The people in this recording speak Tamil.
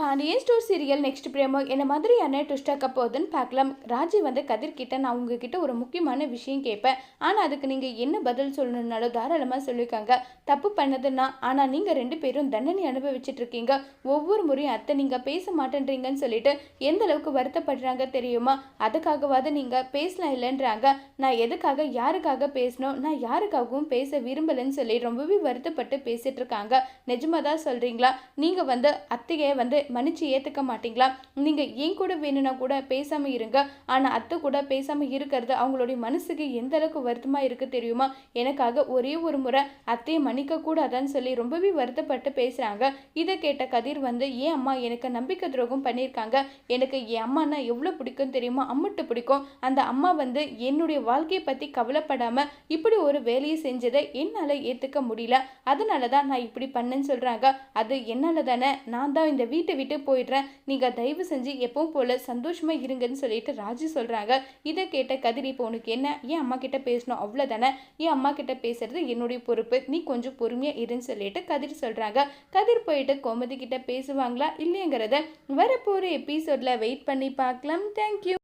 Pandian store serial next promo? என்ன மாதிரியான ட்விஸ்டாக்க போகுதுன்னு பார்க்கலாம். ராஜி வந்து கதிர்கிட்ட நான் உங்ககிட்ட ஒரு முக்கியமான விஷயம் கேட்பேன். ஆனால் அதுக்கு நீங்கள் என்ன பதில் சொல்லணுன்னாலும் தாராளமாக சொல்லியிருக்காங்க தப்பு பண்ணதுன்னா ஆனால் நீங்கள் ரெண்டு பேரும் தண்டனை அனுபவிச்சுட்டு இருக்கீங்க. ஒவ்வொரு முறையும் அத்தை நீங்கள் பேச மாட்டேன்றீங்கன்னு சொல்லிட்டு எந்த அளவுக்கு வருத்தப்படுறாங்க தெரியுமா? அதுக்காகவாது நீங்கள் பேசலாம் இல்லைன்றாங்க. நான் எதுக்காக யாருக்காக பேசணும்? நான் யாருக்காகவும் பேச விரும்பலைன்னு சொல்லி ரொம்பவே வருத்தப்பட்டு பேசிட்டு இருக்காங்க. நிஜமாக தான் சொல்கிறீங்களா நீங்கள் வந்து அத்தையை வந்து மன்னிச்சு ஏற்றுக்க மாட்டீங்களா? நீங்கள் ஏன் கூட வேணும்னா கூட பேசாமல் இருங்க. ஆனால் அத்தை கூட பேசாமல் இருக்கிறது அவங்களுடைய மனசுக்கு எந்த அளவுக்கு வருத்தமாக இருக்குது தெரியுமா? எனக்காக ஒரே ஒரு முறை அத்தையை மன்னிக்க கூடாதான்னு சொல்லி ரொம்பவே வருத்தப்பட்டு பேசுகிறாங்க இதை கேட்ட கதிர் வந்து ஏன் அம்மா எனக்கு நம்பிக்கை துரோகம் பண்ணியிருக்காங்க. எனக்கு என் அம்மானா எவ்வளோ பிடிக்கும் தெரியுமா? அம்மட்டு பிடிக்கும். அந்த அம்மா வந்து என்னுடைய வாழ்க்கையை பற்றி கவலைப்படாமல் இப்படி ஒரு வேலையை செஞ்சதை என்னால் ஏற்றுக்க முடியல. அதனால தான் நான் இப்படி பண்ணேன்னு சொல்கிறாங்க அது என்னால் தானே நான் தான் இந்த வீட்டை விட்டு போயிடுறேன் நீங்கள் தயவு செஞ்சு எப்பவும் போல் சந்தோஷமாக இருங்கன்னு சொல்லிட்டு ராஜு சொல்கிறாங்க இதை கேட்ட கதிரி இப்போ உனக்கு என்ன? ஏன் அம்மா கிட்ட பேசணும்? அவ்வளோதானே என் அம்மா கிட்ட பேசுறது என்னுடைய பொறுப்பு. நீ கொஞ்சம் பொறுமையாக இருன்னு சொல்லிட்டு கதிர் சொல்கிறாங்க கதிர் போயிட்டு கோமதி கிட்ட பேசுவாங்களா இல்லைங்கிறத வரப்போகிற எபிசோடில் வெயிட் பண்ணி பார்க்கலாம். தேங்க்யூ